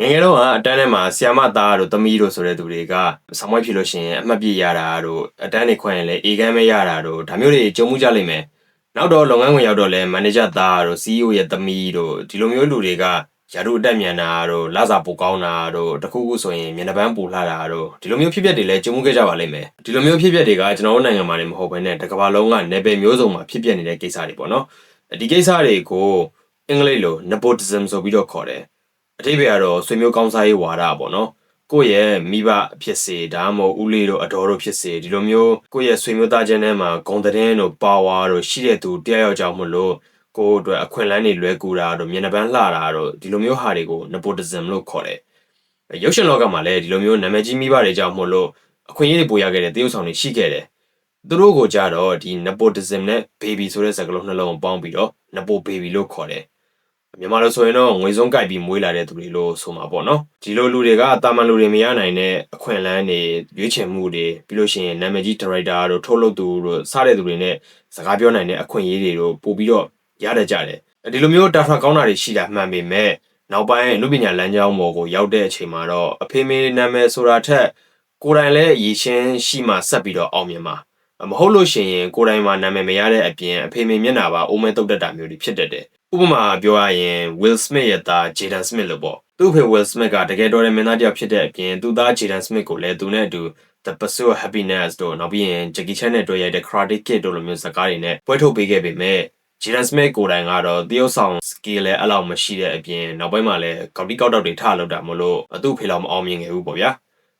ငယ်ငယ်တော့ကအတန်းထဲမှာဆီယာမသားတို့သမီးတို့ဆိုတဲ့သူတွေကဆောင်းမွေးဖြစ်လို့ရှိရင်အမှတ်ပြရတာတို့အတန်းတွေခွင့်ရင်လည်းအေကန်းပဲရတာတို့ဒါမျိုးတွေကြုံမှုကြလိမ့်မယ်နောက်တော့လုပ်ငန်းဝင်ရောက်တော့လဲမန်နေဂျာသားတို့ CEO ရဲ့သမီးတို့ဒီလိုမျိုးလူတွေကရာထူးအတက်မြန်တာတို့လစာပိုကောင်းတာတို့တခုခုဆိုရင်မျက်နှာပန်းပူလှတာတို့ဒီလိုမျိုးဖြစ်ပျက်တွေလည်းကြုံမှုခဲ့ကြပါလိမ့်မယ်ဒီလိုမျိုးဖြစ်ပျက်တွေကကျွန်တော်တို့နိုင်ငံမှာနေမဟုတ်ဘဲနဲ့တစ်ကမ္ဘာလုံးကနယ်ပယ်မျိုးစုံမှာဖြစ်ပျက်နေတဲ့ကိစ္စတွေပေါ့နော်ဒီကိစ္စတွေကိုအင်္ဂလိပ်လို nepotism ဆိုပြီးတော့ခေါ်တယ် အတိပ္ပယ်ကတော့ဆွေမျိုးကောင်းစားရေးဝါဒပေါ့နော်ကိုယ့်ရဲ့မိဘဖြစ်စေဒါမှမဟုတ်ဦးလေးတို့အတော်တို့ဖြစ်စေဒီလိုမျိုးကိုယ့်ရဲ့ဆွေမျိုးသားချင်းထဲမှာဂုံတည်င်းတို့ပါဝါတို့ရှိတဲ့သူတရားရောက်ကြောင်းမလို့ကိုယ့်အတွက်အခွင့်အလမ်းတွေလွဲကူတာတို့မျက်နှာပန်းလှတာတို့ဒီလိုမျိုးဟာတွေကို nepotism လို့ခေါ်တယ်ရုပ်ရှင်လောကမှာလည်းဒီလိုမျိုးနာမည်ကြီးမိဘတွေကြောင့်မို့လို့အခွင့်အရေးတွေပိုရခဲ့တဲ့တရုပ်ဆောင်တွေရှိခဲ့တယ်သူတို့ကိုကြတော့ဒီ nepotism နဲ့ baby ဆိုတဲ့စကားလုံးနှလုံးကိုပေါင်းပြီးတော့ nepo baby လို့ခေါ်တယ် မြန်မာလိုဆိုရင်တော့ငွေစုံကြိုက်ပြီးမွေးလာတဲ့သူတွေလို့ဆိုမှာပေါ့နော်ဒီလိုလူတွေကတာမန်လူတွေမရနိုင်တဲ့အခွင့်အလမ်းတွေရွေးချယ်မှုတွေပြီးလို့ရှိရင်နာမည်ကြီးဒါရိုက်တာတို့ထုတ်လုပ်သူတို့စတဲ့သူတွေနဲ့စကားပြောနိုင်တဲ့အခွင့်အရေးတွေတို့ပို့ပြီးတော့ရတတ်ကြတယ်ဒီလိုမျိုးတာဖာကောင်းတာတွေရှိတာမှန်ပေမဲ့နောက်ပိုင်းအမှုပညာလမ်းကြောင်းပေါ်ကိုရောက်တဲ့အချိန်မှာတော့အဖေမေနာမည်ဆိုတာထက်ကိုယ်တိုင်လည်းရည်ရှင်းရှိမှဆက်ပြီးတော့အောင်မြင်မှာ မဟုတ်လို့ရှိရင်ကိုယ်တိုင်မှာနာမည်မရတဲ့အပြင်အဖေမေမျက်နှာပါအိုးမဲတုတ်တက်တာမျိုးတွေဖြစ်တတ်တယ်ဥပမာပြောရရင် Will Smith ရဲ့သား Jaden Smith လို့ပေါ့သူ့ဖေ Will Smith ကတကယ်တော်တဲ့မင်းသားတစ်ယောက်ဖြစ်တဲ့အပြင်သူ့သား Jaden Smith ကိုလည်းသူနဲ့အတူ The Pursuit of Happiness တို့နောက်ပြီးရင် Jackie Chan နဲ့တွေ့ရတဲ့ Karate Kid တို့လိုမျိုးဇာတ်ကားတွေနဲ့ပွဲထုတ်ပေးခဲ့ပေမဲ့ Jaden Smith ကိုယ်တိုင်ကတော့တရုပ်ဆောင် skill လည်းအဲ့လောက်မရှိတဲ့အပြင်နောက်ပိုင်းမှာလည်းကောက်တိကောက်တောက်တွေထလောက်တာမလို့သူ့ဖေလောက်မအောင်မြင်ခဲ့ဘူးပေါ့ဗျာ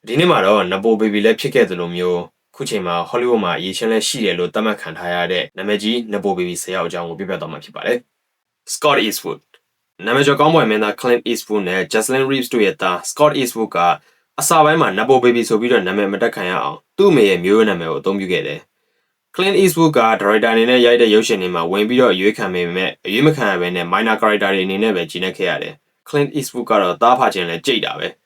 ဒီနေ့မှာတော့ Napo Baby လည်းဖြစ်ခဲ့သလိုမျိုး ခုချိန်မှာ Hollywood မှာအရေးချင်းလည်းရှိတယ်လို့သတ်မှတ်ခံထားရတဲ့နာမည်ကြီး Napo Baby ဆရာအကြောင်းကိုပြပြသွားမှာဖြစ်ပါတယ်။ Scott Eastwood နာမည်ကျော်ကောင်းပွင့်မင်းသား Clint Eastwood နဲ့ Jocelyn Reeves တို့ရဲ့သား Scott Eastwood ကအစာပိုင်းမှာ Napo Baby ဆိုပြီးတော့နာမည်မတက်ခံရအောင်သူ့အမေရဲ့မျိုးရိုးနာမည်ကိုအသုံးပြုခဲ့တယ်။ Clint Eastwood ကဒါရိုက်တာအနေနဲ့ရိုက်တဲ့ရုပ်ရှင်တွေမှာဝင်ပြီးတော့အရွေးခံပေမဲ့အရွေးမခံရဘဲနဲ့ minor character တွေအနေနဲ့ပဲကြီးနေခဲ့ရတယ်။ Clint Eastwood ကတော့တားဖာခြင်းလည်းကြိတ်တာပဲ။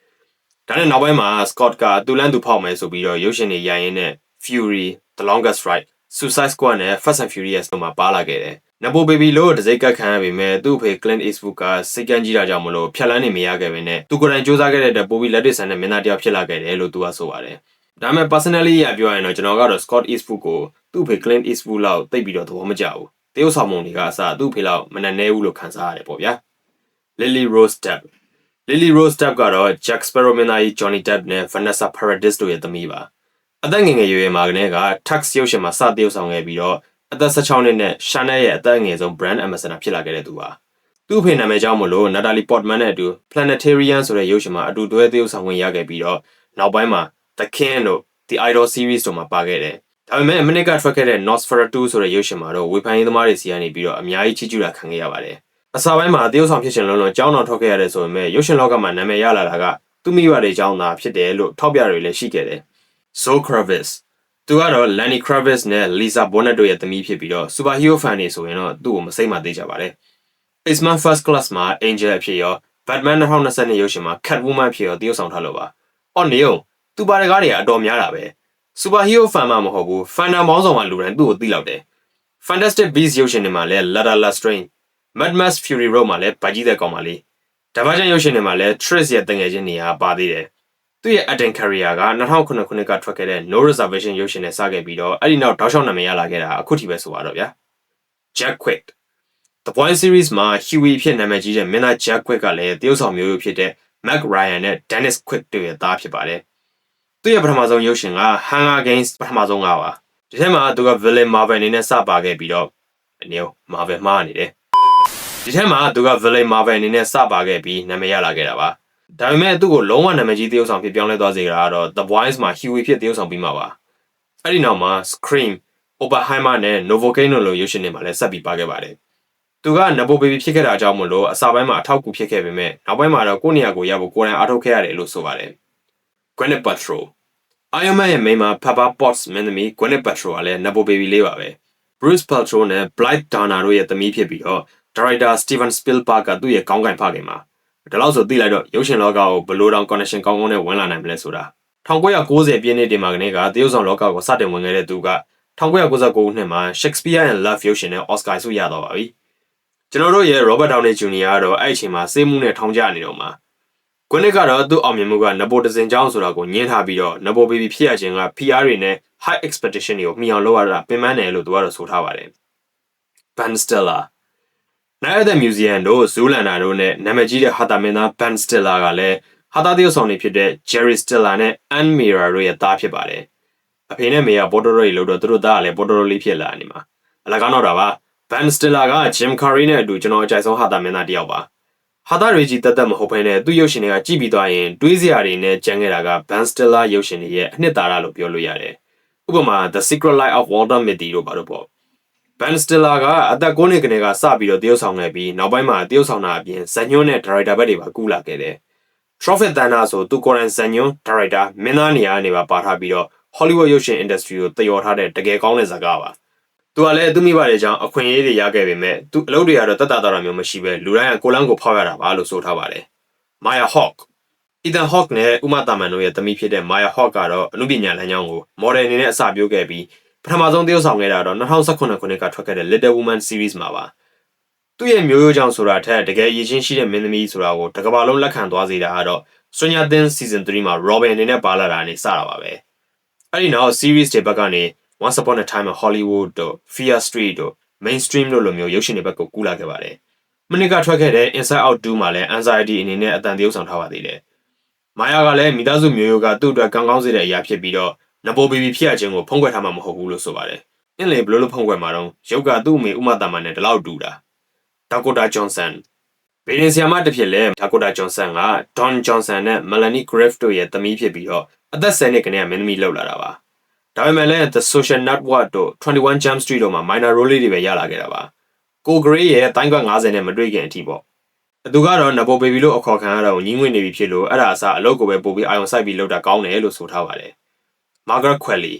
ဒါနဲ့နောက်ပိုင်းမှာ Scott ကသူလန်းသူဖောက်မယ်ဆိုပြီးတော့ရုပ်ရှင်တွေရိုက်ရင်းနဲ့ Fury, The Longest Ride, Suicide Squad နဲ့ Fast and Furious တို့မှာပါလာခဲ့တယ်။ Napo Baby လို့တစိမ့်ကတ်ခံရပေမဲ့သူ့အဖေ Clint Eastwood ကစိတ်ကန်းကြီးတာကြောင့်မလို့ဖြတ်လန်းနေမရခဲ့ပဲနဲ့သူကိုယ်တိုင်စူးစမ်းခဲ့တဲ့ပိုပြီးလက်တွေ့ဆန်တဲ့မင်းသားတစ်ယောက်ဖြစ်လာခဲ့တယ်လို့သူကဆိုပါတယ်။ဒါပေမဲ့ personally အရပြောရင်တော့ကျွန်တော်ကတော့ Scott Eastwood ကိုသူ့အဖေ Clint Eastwood လောက်တိတ်ပြီးတော့သဘောမကျဘူး။တရုပ်ဆောင်ပုံတွေကအစသူ့အဖေလောက်မနှံ့နေဘူးလို့ခံစားရတယ်ပေါ့ဗျာ။ Lily Rose Depp Lily Rose Depp ကတော့ Jack Sparrow မင်းသားကြီး Johnny Depp နဲ့ Vanessa Paradis တို့ရဲ့သမီးပါ။ အသက်ငယ်ငယ်ရွယ်ရွယ်မှာကလေးက Tux ရုပ်ရှင်မှာစတရုပ်ဆောင်ခဲ့ပြီးတော့အသက်16နှစ်နဲ့ Chanel ရဲ့အသက်အငယ်ဆုံး brand ambassador ဖြစ်လာခဲ့တဲ့သူပါသူ့အဖေနာမည်ကြောင့်မလို့ Natalie Portman နဲ့အတူ Planetarian ဆိုတဲ့ရုပ်ရှင်မှာအတူတွဲသရုပ်ဆောင်ဝင်ရခဲ့ပြီးတော့နောက်ပိုင်းမှာ The King တို့ The Idol series တို့မှာပါခဲ့တယ်ဒါပေမဲ့အမနစ်ကထွက်ခဲ့တဲ့ Nosferatu ဆိုတဲ့ရုပ်ရှင်မှာတော့ဝေဖန်ရေးသမားတွေစီကနေပြီးတော့အများကြီးချီးကျူးတာခံခဲ့ရပါတယ်အစာပိုင်းမှာတရုပ်ဆောင်ဖြစ်ရှင်လုံးလုံးကြောင်းတော်ထွက်ခဲ့ရတဲ့ဆိုပေမဲ့ရုပ်ရှင်လောကမှာနာမည်ရလာတာကသူ့မိဘတွေကြောင်းသာဖြစ်တယ်လို့ထောက်ပြတွေလည်းရှိခဲ့တယ် Zoe Kravitz သူကတော့ Lenny Kravitz နဲ့ Lisa Bonet တို့ရဲ့သမီးဖြစ်ပြီးတော့ superhero fan တွေဆိုရင်တော့သူ့ကိုမစိမ့်မသေးကြပါနဲ့ X-Men First Class မှာ Angel အဖြစ်ရော Batman 2022ရုပ်ရှင်မှာ Catwoman ဖြစ်ရောတရုပ်ဆောင်ထားလို့ပါ။အော်နေအောင်သူပါတကားတွေကအတော်များတာပဲ။ superhero fan မှမဟုတ်ဘူး။ fan ပေါင်းဆောင်မှလူတိုင်းသူ့ကိုသိလောက်တယ်။ Fantastic Beasts ရုပ်ရှင်တွေမှာလည်း Lada Lestrange, Mad Max Fury Road မှာလည်းဗကြီးတဲ့ကောင်ပါလေ။ Divergent ရုပ်ရှင်တွေမှာလည်း Trish ရဲ့တငယ်ချင်းနေရာပါသေးတယ်။ သူ့ရဲ့ acting career က2009ခုနှစ်ကထွက်ခဲ့တဲ့ No Reservation ရုပ်ရှင်နဲ့စခဲ့ပြီးတော့အဲ့ဒီနောက်တောက်လျှောက်နာမည်ရလာခဲ့တာအခုထိပဲဆိုပါတော့ဗျာ Jack Quaid The Point series မှာ Huey ဖြစ်နာမည်ကြီးတဲ့မင်းသား Jack Quaid ကလည်းတရုတ်ဆောင်မျိုးရိုးဖြစ်တဲ့ Mac Ryan နဲ့ Dennis Quaid တို့ရဲ့သားဖြစ်ပါတယ်သူ့ရဲ့ပထမဆုံးရုပ်ရှင်က Hunger Games ပထမဆုံးကပါဒီထဲမှာသူက villain Marvel အနေနဲ့စပါခဲ့ပြီးတော့အနည်း Marvel မှားနေတယ်ဒီထဲမှာသူက villain Marvel အနေနဲ့စပါခဲ့ပြီးနာမည်ရလာခဲ့တာပါ ဒါပေမဲ့သူ့ကိုလုံးဝနာမည်ကြီးသရုပ်ဆောင်ဖြစ်ပြောင်းလဲသွားစေတာကတော့ The Voice မှာ Huey ဖြစ်သရုပ်ဆောင်ပြီးမှပါအဲ့ဒီနောက်မှာ Scream Oppenheimer နဲ့ Novocaine လိုရုပ်ရှင်တွေမှာလည်းဆက်ပြီးပါခဲ့ပါတယ်သူက Napo Baby ဖြစ်ခဲ့တာကြောင့်မလို့အစပိုင်းမှာအထောက်အကူဖြစ်ခဲ့ပေမဲ့နောက်ပိုင်းမှာတော့ကိုယ့်နေရာကိုရဖို့ကိုယ်တိုင်အားထုတ်ခဲ့ရတယ်လို့ဆိုပါတယ် Gwyneth Paltrow Iron Man ရဲ့မိန်းမ Pepper Potts မင်းသမီး Gwyneth Paltrow ကလည်း Napo Baby လေးပါပဲ Bruce Paltrow နဲ့ Blythe Danner တို့ရဲ့သမီးဖြစ်ပြီးတော့ Director Steven Spielberg ကသူ့ရဲ့ကောင်းကင်ဖခင်မှာ ဒါလို့ဆိုသိလိုက်တော့ရုပ်ရှင်လောကကိုဘလို့တောင် connection ကောင်းကောင်းနဲ့ဝင်လာနိုင်မလဲဆိုတာ1990ပြည့်နှစ်တင်မှာကနေကတရုတ်ဆောင်လောကကိုစတင်ဝင်ခဲ့တဲ့သူက1999ခုနှစ်မှာ Shakespeare and Love ရုပ်ရှင်နဲ့ Oscar ဆုရတော့ပါပြီကျွန်တော်တို့ရဲ့ Robert Downey Jr. ကတော့အဲ့အချိန်မှာစေးမှုနဲ့ထောင်ကျနေတော့မှာကွန်းနစ်ကတော့သူ့အောင်မြင်မှုကနပိုတစင်ကြောင်းဆိုတာကိုညင်းထားပြီးတော့နပိုဘေဘီဖြစ်ရခြင်းက PR တွေနဲ့ high expectation တွေကိုမှီအောင်လုပ်ရတာပင်ပန်းတယ်လို့သူကတော့ဆိုထားပါတယ်။ Ben Stiller Night at the Museum တို့ Zoolander တို့နဲ့နာမည်ကြီးတဲ့ဟာတာမင်းသား Ben Stiller ကလည်းဟာတာတရုပ်ဆောင်တွေဖြစ်တဲ့ Jerry Stiller နဲ့ Ann Mira တို့ရဲ့သားဖြစ်ပါတယ်။အဖေနဲ့မေကပေါ်တိုရိုတွေလို့တော့သူတို့သားကလည်းပေါ်တိုရိုလေးဖြစ်လာနေမှာ။အလကားတော့တာပါ Ben Stiller က Jim Carrey နဲ့အတူကျွန်တော်အကြိုက်ဆုံးဟာတာမင်းသားတစ်ယောက်ပါ။ဟာတာတွေကြီးတက်တက်မဟုတ်ဘဲနဲ့သူ့ရုပ်ရှင်တွေကကြည့်ပြီးသွားရင်တွေးစရာတွေနဲ့ကြံခဲ့တာက Ben Stiller ရုပ်ရှင်တွေရဲ့အနှစ်သာရလို့ပြောလို့ရတယ်။ဥပမာ The Secret Life of Walter Mitty တို့ပါတော့ပေါ့။ Ben Stiller ကအသက်9နှစ်ကနေကစပြီးတော့တရုပ်ဆောင်ခဲ့ပြီးနောက်ပိုင်းမှာတရုပ်ဆောင်တာအပြင်ဇာညွန်းနဲ့ဒါရိုက်တာဘက်တွေပါကူးလာခဲ့တယ်။ Trophy Thunder ဆိုသူကိုယ်တိုင်ဇာညွန်းဒါရိုက်တာမင်းသားနေရာကနေပါပါထားပြီးတော့ Hollywood ရုပ်ရှင် industry ကိုတယောထားတဲ့တကယ်ကောင်းတဲ့ဇာတ်ကားပါ။သူကလည်းသူမိဘတွေကြောင့်အခွင့်အရေးတွေရခဲ့ပေမဲ့သူအလုပ်တွေကတော့တက်တာတာမျိုးမရှိပဲလူတိုင်းကကိုလန်းကိုဖောက်ရတာပါလို့ဆိုထားပါတယ်။ Maya Hawk Ethan Hawke နဲ့ဥမတာမန်တို့ရဲ့သမီးဖြစ်တဲ့ Maya Hawke ကတော့အမှုပညာလမ်းကြောင်းကို model အနေနဲ့အစပြုခဲ့ပြီး ပထမဆုံးသရုပ်ဆောင်ခဲ့တာတော့2018ခုနှစ်ကထွက်ခဲ့တဲ့ Little Woman series မှာပါသူ့ရဲ့မျိုးရိုးကြောင့်ဆိုတာထက်တကယ်အရေးချင်းရှိတဲ့မင်းသမီးဆိုတာကိုတစ်ကမ္ဘာလုံးလက်ခံသွားစေတာကတော့ Stranger Things season 3မှာ Robin အနေနဲ့ပါလာတာနေစတာပါပဲအဲ့ဒီနောက် series တွေဘက်ကနေ Once Upon a Time in Hollywood တို့ Fear Street တို့ Mainstream တို့လိုမျိုးရုပ်ရှင်တွေဘက်ကိုကူးလာခဲ့ပါတယ်မနစ်ကထွက်ခဲ့တဲ့ Inside Out 2မှာလည်း Anxiety အနေနဲ့အတန်တရုပ်ဆောင်ထားပါသေးတယ်မာယာကလည်းမိသားစုမျိုးရိုးကသူ့အတွက်ကောင်းကောင်းစေတဲ့အရာဖြစ်ပြီးတော့ နပိုဘီဘီဖြစ်ရခြင်းကိုဖုံးကွယ်ထားမှာမဟုတ်ဘူးလို့ဆိုပါတယ်။အင်းလေဘယ်လိုလုပ်ဖုံးကွယ်မှာတော့ရုပ်ကသူ့အမေဥမတာမန်နဲ့ဒီလောက်တူတာ။ဒါကိုတာဂျွန်ဆန်ဗေဒင်ဆီယာမတစ်ဖြစ်လဲဒါကိုတာဂျွန်ဆန်ကဒွန်ဂျွန်ဆန်နဲ့မလန်နီဂရစ်တို့ရဲ့သမီးဖြစ်ပြီးတော့အသက်10နှစ်ကနေမင်းသမီးလောက်လာတာပါ။ဒါပေမဲ့လည်း The Social Network တို့21 Jump Street တို့မှာ minor role လေးတွေပဲရလာခဲ့တာပါ။ကိုဂရေးရဲ့တိုင်းကွက်90နဲ့မတွေ့ခင်အထိပေါ့သူကတော့နပိုဘေဘီလို့အခေါ်ခံရတော့ညီးငွေ့နေပြီဖြစ်လို့အဲ့ဒါအစားအလုပ်ကိုပဲပို့ပြီးအာရုံစိုက်ပြီးလုပ်တာကောင်းတယ်လို့ဆိုထားပါတယ်။ Margaret Qualley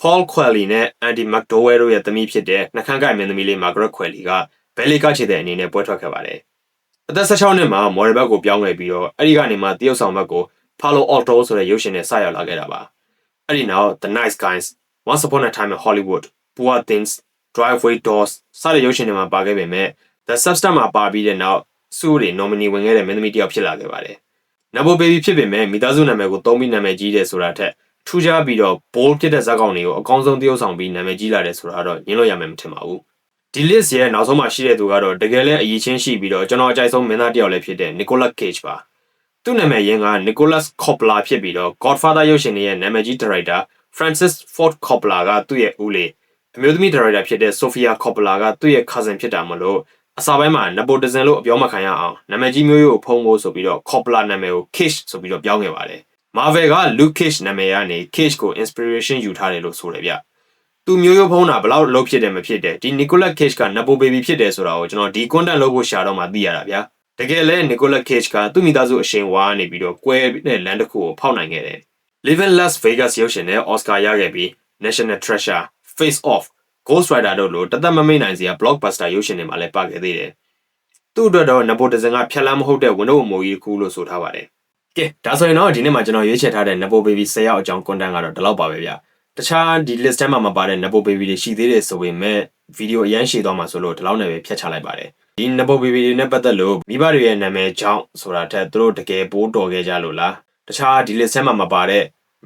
Paul Qualley နဲ့ Andy McDowell တို့ရဲ့သမီးဖြစ်တဲ့နှခမ်းကိုက်မင်းသမီးလေး Margaret Qualley ကဘယ်လီကချစ်တဲ့အနေနဲ့ပွဲထွက်ခဲ့ပါတယ်။အသက်16နှစ်မှာမော်ဒယ်ဘက်ကိုပြောင်းခဲ့ပြီးတော့အဲ့ဒီကနေမှတရုတ်ဆောင်ဘက်ကို Palo Alto ဆိုတဲ့ရုပ်ရှင်နဲ့ဆက်ရောက်လာခဲ့တာပါ။အဲ့ဒီနောက် The Nice Guys Once Upon a Time in Hollywood Poor Things Driveway Doors စတဲ့ရုပ်ရှင်တွေမှာပါခဲ့ပေမဲ့ The Substance မှာပါပြီးတဲ့နောက်စူးတွေ nominee ဝင်ခဲ့တဲ့မင်းသမီးတစ်ယောက်ဖြစ်လာခဲ့ပါတယ်။ Nabo Baby ဖြစ်ပေမဲ့မိသားစုနာမည်ကိုသုံးပြီးနာမည်ကြီးတယ်ဆိုတာထက် ထူးခြားပြီးတော့ bold ဖြစ်တဲ့ဇာတ်ကောင်တွေကိုအကောင်းဆုံးသရုပ်ဆောင်ပြီးနာမည်ကြီးလာတယ်ဆိုတာတော့ညင်းလို့ရမယ်မထင်ပါဘူး။ဒီ list ရဲ့နောက်ဆုံးမှာရှိတဲ့သူကတော့တကယ်လဲအရေးချင်းရှိပြီးတော့ကျွန်တော်အကြိုက်ဆုံးမင်းသားတစ်ယောက်လည်းဖြစ်တဲ့ Nicolas Cage ပါ။သူ့နာမည်ရင်းက Nicolas Coppola ဖြစ်ပြီးတော့ Godfather ရုပ်ရှင်ရဲ့နာမည်ကြီးဒါရိုက်တာ Francis Ford Coppola ကသူ့ရဲ့ဦးလေးအမျိုးသမီးဒါရိုက်တာဖြစ်တဲ့ Sofia Coppola ကသူ့ရဲ့ cousin ဖြစ်တာမလို့အစာပိုင်းမှာနပိုတဇင်လို့အပြောမခံရအောင်နာမည်ကြီးမျိုးရိုးကိုဖုံးဖို့ဆိုပြီးတော့ Coppola နာမည်ကို Kish ဆိုပြီးတော့ပြောင်းခဲ့ပါတယ်။ Marvel က Luke Cage နာမည်ကနေ Kish ကို inspiration ယူထားတယ်လို့ဆိုတယ်ဗျ။သူမျိုးရိုးဖုံးတာဘလောက်လုံးဖြစ်တယ်မဖြစ်တယ်ဒီ Nicolas Cage က Napo Baby ဖြစ်တယ်ဆိုတာကိုကျွန်တော်ဒီ content လုပ်ဖို့ရှာတော့မှသိရတာဗျာ။တကယ်လဲ Nicolas Cage ကသူ့မိသားစုအရှင်ဝါနေပြီးတော့ကွဲတဲ့လမ်းတစ်ခုကိုဖောက်နိုင်ခဲ့တယ်။ Live in Las Vegas ရုပ်ရှင်နဲ့ Oscar ရခဲ့ပြီး National Treasure, Face Off, Ghost Rider တို့လိုတသက်မမိတ်နိုင်စရာ blockbuster ရုပ်ရှင်တွေမှာလည်းပါခဲ့သေးတယ်။သူ့အတွက်တော့နပိုတဇင်ကဖြတ်လန်းမဟုတ်တဲ့ဝန်တော့အမိုးကြီးတစ်ခုလို့ဆိုထားပါတယ်။ ကဲဒါဆိုရင်တော့ဒီနေ့မှာကျွန်တော်ရွေးချယ်ထားတဲ့နပိုဘေဘီ10ယောက်အကြောင်း content ကတော့ဒီလောက်ပါပဲဗျ။တခြားဒီ list ထဲမှာမပါတဲ့နပိုဘေဘီတွေရှိသေးတယ်ဆိုပေမဲ့ဗီဒီယိုအရန်ရှည်သွားမှာဆိုလို့ဒီလောက်နဲ့ပဲဖြတ်ချလိုက်ပါတယ်။ဒီနပိုဘေဘီတွေနဲ့ပတ်သက်လို့မိဘတွေရဲ့နာမည်ကြောင့်ဆိုတာထက်သူတို့တကယ်ပိုးတော်ခဲ့ကြလို့လား။တခြားဒီ list ထဲမှာမပါတဲ့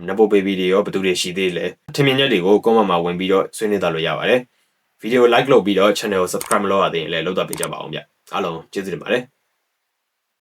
နပိုဘေဘီတွေရောဘယ်သူတွေရှိသေးလဲ။ထင်မြင်ချက်တွေကို comment မှာဝင်ပြီးတော့ဆွေးနွေးသွားလို့ရပါတယ်။ဗီဒီယို like လုပ်ပြီးတော့ channel ကို subscribe မလုပ်ရသေးရင်လည်းလုပ်တော့ပေးကြပါအောင်ဗျအားလုံးကျေးဇူးတင်ပါတယ်